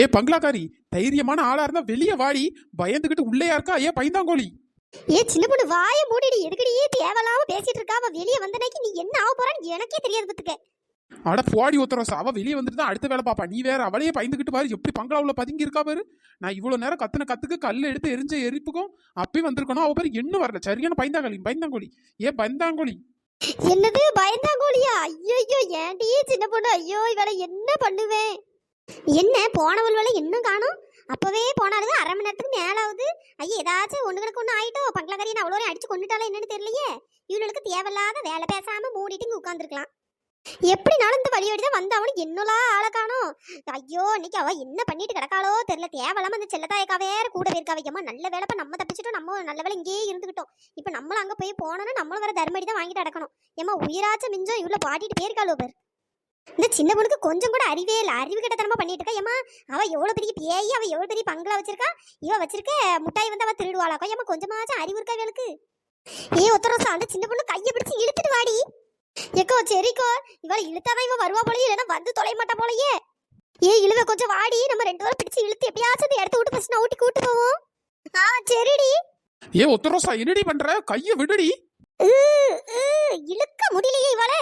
ஏ பங்களாக்காரி தைரியமான ஆளா இருந்தா வெளியே வாடி பயந்துகிட்டு உள்ளே இருக்கா? ஏ பைந்தாங்கோலி ஏ சின்ன பொண்ணு வாயை மூடிடி எதுக்கடி தேவையில்லாம பேசிட்டு இருக்கா? அவ வெளியே வந்தனைக்கு நீ என்ன ஆக போறான்னு எனக்கே தெரியாது பத்துக்க. அட போடி ஒத்தரோசா அவ வெளியே வந்துட்டு தான் அடுத்த வேலை பாப்பா. நீ வேற அவளையே பயந்துகிட்டு பாரு. எப்படி பங்களாவுல பதுங்கி இருக்கா பாரு. நான் இவ்வளவு நேரம் கத்துன கத்துக்கு கல் எடுத்து எரிஞ்ச எரிப்புக்கும் அப்பயும் வந்திருக்கணும். அவ பேரு என்ன வரல. சரியான பைந்தாங்கோலி பைந்தாங்கோலி ஏ பைந்தாங்கோலி என்னது பயந்தாங்கோலியா ஐயோ ஏன்டி சின்ன பொண்ணு? ஐயோ இவளை என்ன பண்ணுவேன்? என்ன? போனவள் வேலை இன்னும் காணும்? அப்பவே போனாலுது அரை மணி நேரத்துக்கு மேலாவது. ஆகுது ஐயா ஏதாச்சும் ஒன்று கணக்கு ஒண்ணு ஆயிட்டோ? பங்களாக்காரியை அவ்வளோ அடிச்சு கொண்டுட்டாலும் என்னன்னு தெரியலையே. இவளுக்கு தேவையில்லாத வேலை பேசாம மூடிட்டு இங்கே உட்காந்துருக்கலாம் எப்படினாலும் இந்த வழி தான் வந்து அவனுக்கு என்னலாம் ஆளை காணும்? ஐயோ இன்னைக்கு அவ என்ன பண்ணிட்டு கிடக்காளோ தெரியல. தேவையில்லாம அந்த செல்லத்தாயக்கா வேற கூட இருக்கா வைக்கமா நல்ல வேலைப்ப நம்ம தப்பிச்சிட்டோம். நம்ம நல்ல வேலை இங்கேயே இருந்துகிட்டோம். இப்போ நம்மளும் அங்க போய் போனோம்னா நம்மளும் வேற தர்மடி தான் வாங்கிட்டு அடக்கணும் ஏமா உயிராச்சும் மிஞ்சம் இவ்வளோ பாட்டிட்டு போயிருக்காளோ பேர். இந்த சின்ன பொண்ணுக்கு கொஞ்சம் கூட அறிவே இல்லை. அறிவு கிட்டத்தனமா பண்ணிட்டு இருக்கா ஏமா அவ எவ்வளவு பெரிய பேய் அவ எவ்வளவு பெரிய பங்களா வச்சிருக்கா? இவ வச்சிருக்க முட்டாய் வந்து அவ திருடுவாளா ஏமா கொஞ்சமாச்சும் அறிவு இருக்கா இவளுக்கு? ஏ ஒத்தரசா அந்த சின்ன பொண்ணு கையை பிடிச்சு இழுத்துட்டு வாடி. எக்கோ சரிக்கோ இவளை இழுத்தாதான் இவ வருவா போலயே இல்லைன்னா வந்து தொலை மாட்டா போலயே. ஏ இழுவ கொஞ்சம் வாடி. நம்ம ரெண்டு பேரும் பிடிச்சு இழுத்து எப்படியாச்சும் இடத்த விட்டு ஃபர்ஸ்ட் நான் ஊட்டி கூட்டு போவோம். ஆ சரிடி. ஏ ஒத்தரோசா என்னடி பண்ற? கைய விடுடி. இழுக்க முடியலையே இவள.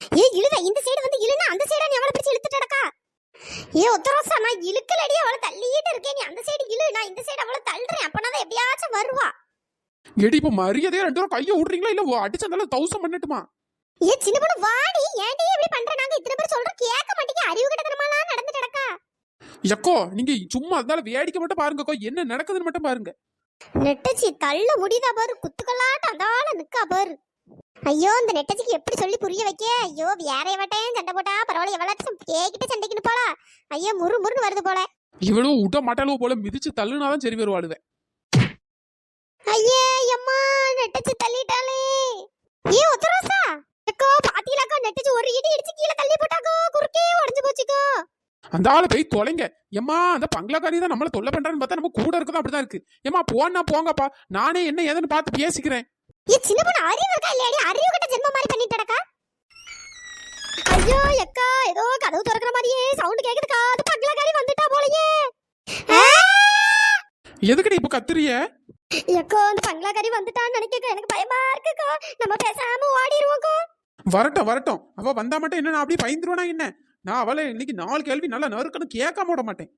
ஏ இழுவ இந்த சைடு வந்து இழுனா அந்த சைடா நீ அவளை பிடிச்சு இழுத்துட்டு நடக்கா ஏ ஒத்தரோசா நான் இழுக்கலடி அவளை தள்ளிட்டு இருக்கேன். நீ அந்த சைடு இழு நான் இந்த சைடு அவளை தள்ளுறேன். அப்பனா தான் எப்படியாச்சும் வருவா. எடி இப்ப மரியாதையா ரெண்டு பேரும் கைய விடுறீங்களா இல்ல அடிச்சதால தௌசண்ட் பண்ணட்டுமா? ஏ சின்ன பொண்ணு வாடி. ஏன்டி இப்படி பண்ற? நாங்க இத்தனை பேர் சொல்றோம் கேட்க மாட்டீங்க அறிவு கிட்டத்தனமாலாம் நடந்துட்டு நடக்கா எக்கோ நீங்க சும்மா அதனால வேடிக்கை மட்டும் பாருங்கக்கோ என்ன நடக்குதுன்னு மட்டும் பாருங்க. நெட்டச்சி தள்ள முடியுதா பாரு. குத்துக்கலாட்ட அந்தால நிக்கா பாரு. ஐயோ இந்த நெட்டச்சிக்கு எப்படி சொல்லி புரிய வைக்க? ஐயோ வேற எவட்டையும் சண்டை போட்டா பரவாயில்ல எவ்வளவு கேக்கிட்ட சண்டைக்குன்னு போல? ஐயோ முறு முறுன்னு வருது போல. இவ்வளவு விட மாட்டாளோ போல மிதிச்சு தள்ளுனாதான் சரி வருவாளுவ. ஐயே அம்மா நெட்டச்சு தள்ளிட்டாளே. ஏ ஒத்தரோசா எக்கோ பாத்தீங்களாக்கா நெட்டச்சு ஒரு இடி இடிச்சு கீழே தள்ளி போட்டாக்கோ குறுக்கே உடைஞ்சு போச்சுக்கோ. அந்த ஆளு போய் தொலைங்க. ஏம்மா அந்த பங்களாக்காரி தான் நம்மள தொல்லை பண்றான்னு பார்த்தா நம்ம கூட இருக்கதான் அப்படிதான் இருக்கு. ஏம்மா போனா போங்கப்பா. நானே என்ன ஏதுன்னு பார்த்து பேசிக்கிறேன். ஏ சின்ன பொண்ணு அறிவு இருக்கா இல்லையாடி? அறிவு கிட்ட ஜென்ம மாதிரி பண்ணிட்டு கிடக்கா ஐயோ எக்கா ஏதோ கதவு திறக்கிற மாதிரியே சவுண்ட் கேக்குதுக்கா. அது பங்களாக்காரி வந்துட்டா போலயே! எதுக்குடி இப்ப கத்துறிய? எக்கோ அந்த பங்களாக்காரி வந்துட்டான்னு நினைக்கக்கா. எனக்கு பயமா இருக்குக்கா. நம்ம பேசாம ஓடிடுவோக்கோ. வரட்டும் வரட்டும். அவ வந்தா மட்டும் என்ன நான் அப்படியே பயந்துருவேனா என்ன? நான் அவளை இன்னைக்கு நாலு கேள்வி நல்லா நறுக்கணும் கேட்காம விட மாட்டேன்.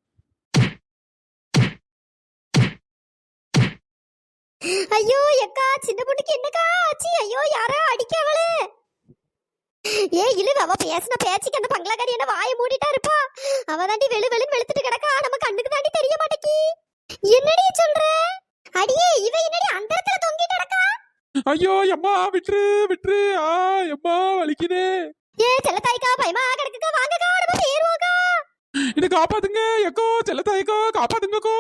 ஐயோ எக்கா சின்ன பொண்ணுக்கு என்னக்கா ஆச்சு? ஐயோ யாரோ அடிக்க அவளு? ஏ இழுவ அவ பேசின பேச்சுக்கு அந்த பங்களாக்காரி என்ன வாயை மூடிட்டா இருப்பா? அவ தாண்டி வெளு வெளுன்னு வெளுத்துட்டு கிடக்கா நம்ம கண்ணுக்கு தாண்டி தெரிய மாட்டேக்கி. என்னடி சொல்ற? அடியே இவ என்னடி அந்த இடத்துல தொங்கிட்டு கிடக்கா? ஐயோ எம்மா விட்டுரு விட்டுரு. ஆ எம்மா வலிக்குதே. ஏ செல்லத்தாய்க்கா பயமா கிடக்குக்கா வாங்கக்கா நம்ம பேருவோக்கா என்ன காப்பாத்துங்க எக்கோ செல்லத்தாய்க்கோ காப்பாத்துங்கக்கோ.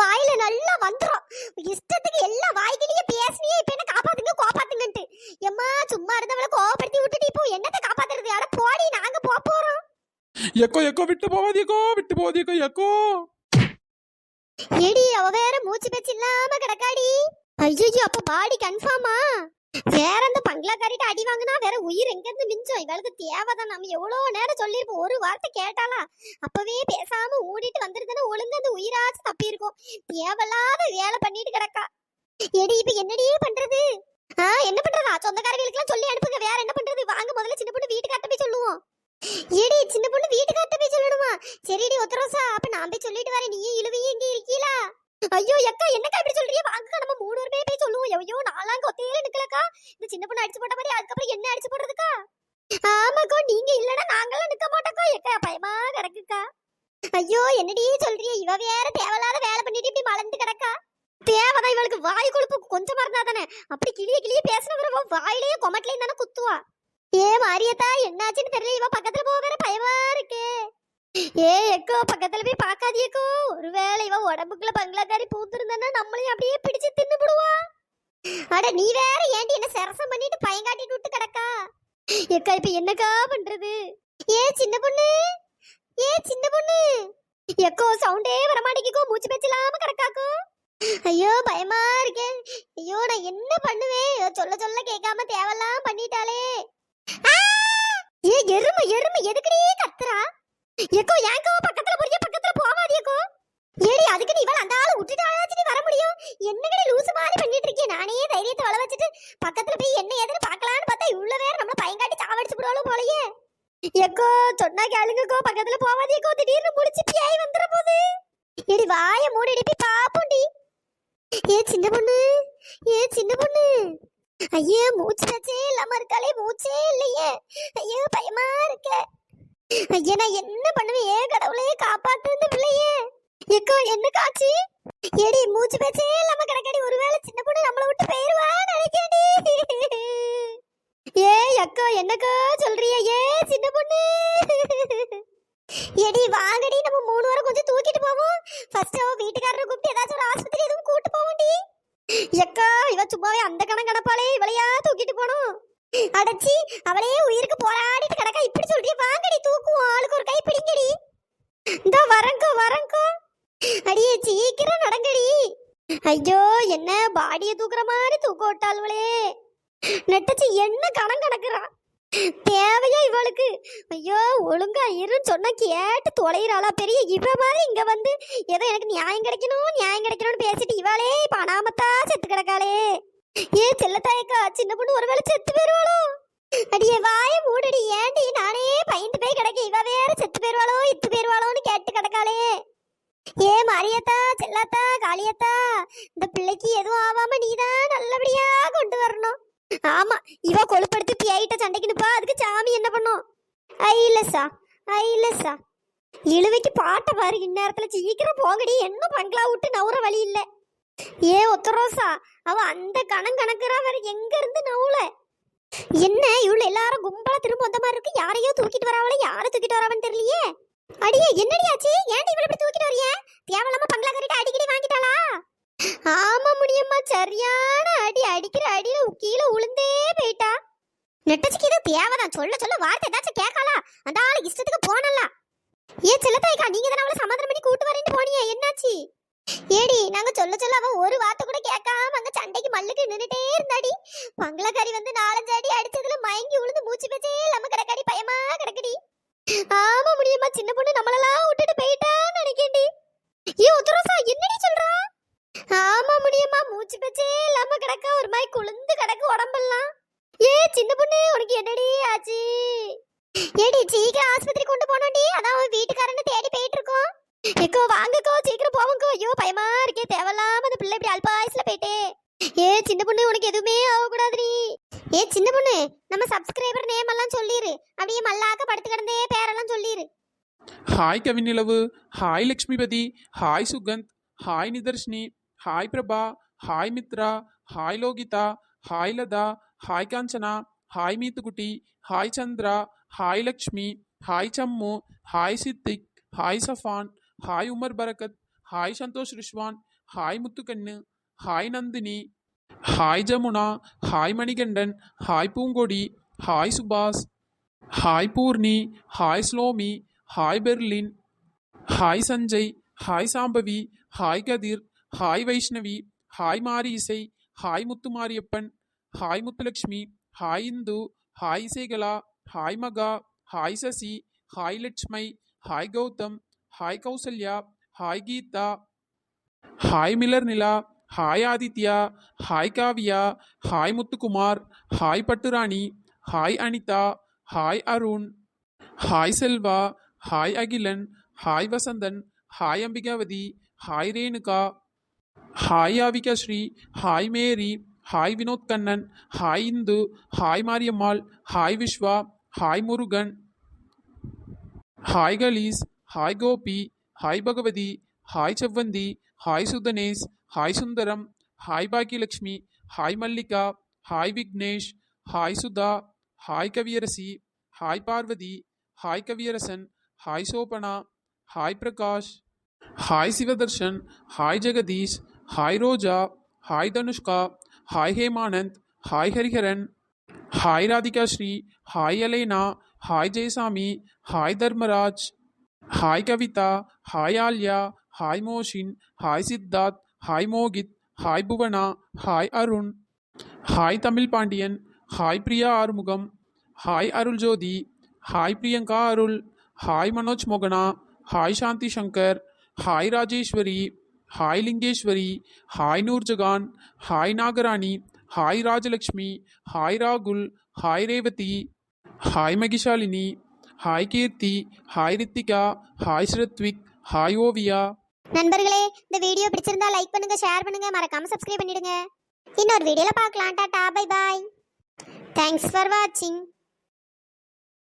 வாயில நல்லா வந்துரும். இஷ்டத்துக்கு எல்லா வாய்க்கிலேயே பேசினியே இப்ப என்ன காப்பாத்துங்க கோப்பாத்துங்கன்ட்டு எம்மா சும்மா இருந்தவள கோவப்படுத்தி விட்டுட்டு இப்போ என்னத்தை காப்பாத்துறது? அட போடி நாங்க போக போறோம். எக்கோ எக்கோ விட்டு போவாதியக்கோ விட்டு போவாதியக்கோ எக்கோ ஏடி அவ வேற மூச்சு பேச்சு இல்லாம கிடக்காடி. ஐயோ அப்ப பாடி கன்ஃபார்மா வேற அந்த பங்களாக்காரிட்ட அடி வாங்கினா வேற உயிர் எங்க இருந்து மிஞ்சம் இவளுக்கு தேவைதான்? நம்ம எவ்வளவு நேரம் சொல்லியிருப்போம். ஒரு வார்த்தை கேட்டாலா அப்பவே பேசாம ஓடிட்டு வந்திருந்தா ஒழுங்கு அந்த உயிராச்சும் தப்பி இருக்கும் தேவையில்லாத வேலை பண்ணிட்டு கிடக்கா. எடி இப்ப என்னடியே பண்றது? ஆ என்ன பண்றதா? சொந்தக்காரர்களுக்கு சொல்லி அனுப்புங்க. வேற என்ன பண்றது? வாங்க முதல்ல சின்ன பொண்ணு வீட்டுக்கார்ட்ட போய் சொல்லுவோம். ஏடி சின்ன பொண்ணு வீட்டுக்கார்ட்ட போய் சொல்லணுமா? சரிடி ஒத்தரோசா அப்ப நான் போய் சொல்லிட்டு வரேன். நீயும் இழுவையும் இங்க இருக்கீங்களா ஐயோ அக்கா என்னக்கா இப்படி சொல்றீங்க? வாங்கக்கா நம்ம மூணு பேர் போய் சொல்லுவோம். ஐயோ நாலாம் கொத்தையில நிக்கலக்கா. இந்த சின்ன பொண்ணு அடிச்சு போட்ட மாதிரி அதுக்கப்புறம் என்ன அடிச்சு போடுறதுக்கா? ஆமாக்கோ நீங்க இல்லனா நாங்களும் நிக்க மாட்டோக்கோ. எக்கா பயமா கிடக்குக்கா. ஐயோ என்னடி சொல்றீங்க? இவ வேற தேவையில்லாத வேலை பண்ணிட்டு இப்படி மலர்ந்து கிடக்கா. தேவைதான் இவளுக்கு வாய் கொழுப்பு கொஞ்சமா இருந்தா தானே. அப்படி கிளிய கிளிய பேசினவர வாயிலேயே கொமட்லையும் தானே குத்துவா. ஏ மாரியத்தா என்னாச்சுன்னு தெரியல. இவ பக்கத்துல போக வேற பயமா இருக்கு. ஏ எக்கோ பக்கத்துல போய் பாக்காதியக்கோ ஒருவேளை இவன் உடம்புக்குள்ள பங்களாக்காரி பூத்திருந்தானா நம்மளையும் அப்படியே பிடிச்சு தின்னு தின்னுபிடுவா அட நீ வேற ஏண்டி என்ன சரசம் பண்ணிட்டு பயங்காட்டிட்டு விட்டு கிடக்கா? எக்கா இப்ப என்னக்கா பண்றது? ஏ சின்ன பொண்ணு? ஏ சின்ன பொண்ணு? எக்கோ சவுண்டே வரமாட்டேங்கோ மூச்சு பேச்சு இல்லாம கிடக்காக்கோ. ஐயோ பயமா இருக்கே. ஐயோ நான் என்ன பண்ணுவேன்? சொல்ல சொல்ல கேட்காம தேவையெல்லாம் பண்ணிட்டா ஆ! ஏ எருமை பக்கத்துல புரிய பக்கத்துல போறிய பக்கத்துல ஏடி அதுக்கு நீ இவள் அந்த ஆளு விட்டுட்டு அழைச்சிட்டு வர முடியும்? என்னங்கடி லூசு மாதிரி பண்ணிட்டு இருக்கே நானே தைரியத்தை வள வச்சுட்டு பக்கத்துல போய் என்ன ஏதுன்னு பார்க்கலான்னு பார்த்தா இவ்வளவு வேற நம்மள பயங்காட்டி சாவடிச்சு விடுவாலும் போலயே. ஏக்கோ சொன்னா கேளுங்கக்கோ பக்கத்துல போவாதீக்கோ திடீர்னு முடிச்சு பியாய் வந்துற போது. ஏடி வாய மூடி எடுப்பி பாப்போண்டி ஏ சின்ன பொண்ணு. ஏ சின்ன பொண்ணு. ஐயோ மூச்சு இல்லாம இருக்காளே மூச்சே இல்லையே. ஐயோ பயமா இருக்க. ஐயா நான் என்ன பண்ணுவேன்? ஏன் கடவுளையே காப்பாத்து இந்த பிள்ளையே எக்கோ என்ன காட்சி? ஏடி மூச்சு பேச்சே இல்லாம கிடக்கடி. ஒருவேளை சின்ன பொண்ணு நம்மள விட்டு போயிருவா நினைக்கடி ஏ அக்கா என்னக்கா சொல்றிய? ஏ சின்ன பொண்ணு. எடி வாங்கடி. நம்ம மூணு வாரம் கொஞ்சம் தூக்கிட்டு போவோம். ஃபர்ஸ்ட் அவ வீட்டுக்காரரை கூப்பிட்டு ஏதாச்சும் ஒரு ஆஸ்பத்திரி எதுவும் கூட்டு போவோம்டி. எக்கா இவ சும்மாவே அந்த கணம் கிடப்பாளே. இவளையா தூக்கிட்டு போனோம். அடச்சி அவளே உயிருக்கு போராடிட்டு கிடக்கா. இப்படி சொல்றிய வாங்கடி தூக்குவோம். ஆளுக்கு ஒரு கை பிடிங்கடி. இந்த வரங்கோ வரங்கோ அடியே சீக்கிரம் நடங்கடி. ஐயோ என்ன பாடியை தூக்குற மாதிரி தூக்க விட்டாள்வளே. நெட்டச்சி என்ன கணம் கிடக்குறா? தேவையா இவளுக்கு? ஐயோ ஒழுங்கா இருன்னு சொன்னா கேட்டு தொலைகிறாளா பெரிய இவ மாதிரி இங்க வந்து ஏதோ எனக்கு நியாயம் கிடைக்கணும் நியாயம் கிடைக்கணும்னு பேசிட்டு இவாளே பணாமத்தா செத்து கிடக்காளே. ஏ செல்லத்தாயக்கா சின்ன பொண்ணு ஒருவேளை செத்து போயிருவாளோ? அடியே வாய மூடடி ஏண்டி? நானே பயந்து போய் கிடக்க இவ வேற செத்து போயிருவாளோ இத்து போயிருவாளோன்னு கேட்டு கிடக்காளே. ஏ மாரியத்தா செல்லாத்தா காளியத்தா இந்த பிள்ளைக்கு எதுவும் ஆவாம நீதான் நல்லபடியா கொண்டு வரணும். ஆமா இவ கொழுப்படுத்தி பியாயிட்ட சண்டைக்குனுப்பா. அதுக்கு சாமி என்ன பண்ணும்? ஐலசா ஐலசா இழுவைக்கு பாட்டை பாரு. இந்நேரத்துல சீக்கிரம் போங்கடி. என்ன பங்களா விட்டு நவுற வழி இல்லை. ஏ ஒத்தரோசா அவ அந்த கணம் கணக்குறா வேற எங்க இருந்து நவுல என்ன இவ்வளவு எல்லாரும் கும்பலா திரும்ப வந்த மாதிரி இருக்கு? யாரையோ தூக்கிட்டு வரவள யார தூக்கிட்டு வராவன்னு தெரியலையே? அடியே என்னடி ஆச்சு? ஏன்டி இவ்வளவு இப்படி தூக்கிட்டு வரியே தேவலாம பங்களா கட்டிட்டு அடிக்கடி வாங்கிட்டாளா? ஆமா முடியம்மா சரியான அடி. அடிக்கிற அடியில கீழே உளுந்தே போயிட்டா. நெட்டச்சிக்கு இது தேவைதான். சொல்ல சொல்ல வார்த்தை ஏதாச்சும் கேட்கலா அந்த ஆளு இஷ்டத்துக்கு போனல. ஏ செல்லத்தாய்க்கா நீங்க தானே அவளை சமாதானம் பண்ணி கூட்டு வரேன்னு போனியே என்னாச்சு? ஏடி நாங்க சொல்ல சொல்ல அவ ஒரு வார்த்தை கூட கேட்காம அங்க சண்டைக்கு மல்லுக்கு நின்னுட்டே இருந்தாடி. பங்களக்காரி வந்து நாலஞ்சு அடி அடிச்சதுல மயங்கி விழுந்து மூச்சு பேச்சே இல்லாம கிடக்காடி பயமா கிடக்குடி. ஆமா முடியுமா சின்ன பொண்ணு நம்மளெல்லாம் விட்டுட்டு போயிட்டான்னு நினைக்கேன்டி ஏ உத்தரசா என்னடி சொல்றா ஆமா முடியுமா மூச்சு பேச்சே இல்லாம கிடக்க ஒரு மாதிரி குளிர்ந்து கிடக்கு உடம்பெல்லாம் ஏ சின்ன பொண்ணு உனக்கு என்னடி ஆச்சு ஏடி சீக்கிரம் ஆஸ்பத்திரி கொண்டு போனோம்டி அதான் அவன் வீட்டுக்காரன்னு தேடி போயிட்டு இருக்கோம் எக்கோ வாங்கக்கோ சீக்கிரம் போவோங்கோ ஐயோ பயமா இருக்கே தேவையில்லாம அந்த பாய்ஸ்ல போயிட்டே ஏ சின்ன பொண்ணு உனக்கு எதுவுமே ஆகக்கூடாதுடி. ஏ சின்ன பொண்ணு நம்ம சப்ஸ்கிரைபர் நேம் எல்லாம் சொல்லிரு. அப்படியே மல்லாக்க படுத்து கிடந்தே பேரெல்லாம் சொல்லிரு. Hi Kavinilavu hi Lakshmipathi. Hi Sugandh. Hi Nidharshini. Hi Prabha. Hi Mitra. Hi Lohitha. Hi Latha. Hi Kanchana. Hi Meethukutty. Hi Chandra. Hi Lakshmi. Hi Sammu. Hi Siddiq. Hi Safan. Hi Umar Barakat hi Santhosh Rizwan. Hi Muthukannu. Hi Nandini hi Jamuna hi Manikandan hi Poongodi hi Subash hi Poorni hi Slomi hi Berlin hi Sanjay hi Shambavi hi Kathir hi Vaishnavi hi Mari Isai hi Muthu Mariappan hi Muthulakshmi hi Indhu hi Isaikala hi Maha hi Sasi hi Latchumai hi Gautham hi Kousalya hi Geetha hi Milar Nila hi Aditya hi Kaviya hi Muthukumar hi Patturani hi Anitha hi Arun hi Selva hi Akilan hi Vasanthan hi Ambikavathi hi Renuka hi Avika Sri hi Mary hi Vinoth Kannan hi Indhu hi Mariammal hi Vishwa hi Murugan hi Kalees hi Gopi hi Bhagavathi hi Sevvanthi hi Sudhanesh hi Sundaram hi Bhagyalakshmi hi Mallika hi Vignesh hi Sudha hi Kaviyarasi hi Parvathi hi Kaviyarasan hi Shobana hi Prakash hi Sivadharshan hi Jagadeesh hi Roja hi Dhanushka hi Hemanand hi Hariharan hi Radhika Sri hi Alena hi Jayasami hi Dharmaraj hi Kavitha hi Alya hi Mohsin hi Siddharth hi Mohit hi Bhuvana hi Arun hi Tamil Pandian hi Priya Arumugam hi Arul Jothi hi Priyanka Arul hi Manoj மோகனா hi சாந்தி Shankar hi Rajeswari hi Lingeswari hi Noorjahan hi Nagarani hi Rajalakshmi hi ராகுல் hi Revathi hi Mahishalini hi Keerthi hi Rithika hi Srathvik hi Oviya நண்பர்களே இந்த video பிடிச்சிருந்தா like பண்ணுங்க share பண்ணுங்க மறக்காம subscribe பண்ணிடுங்க. இன்னொரு வீடியோல பார்க்கலாம். Tata bye bye thanks for வாட்சிங்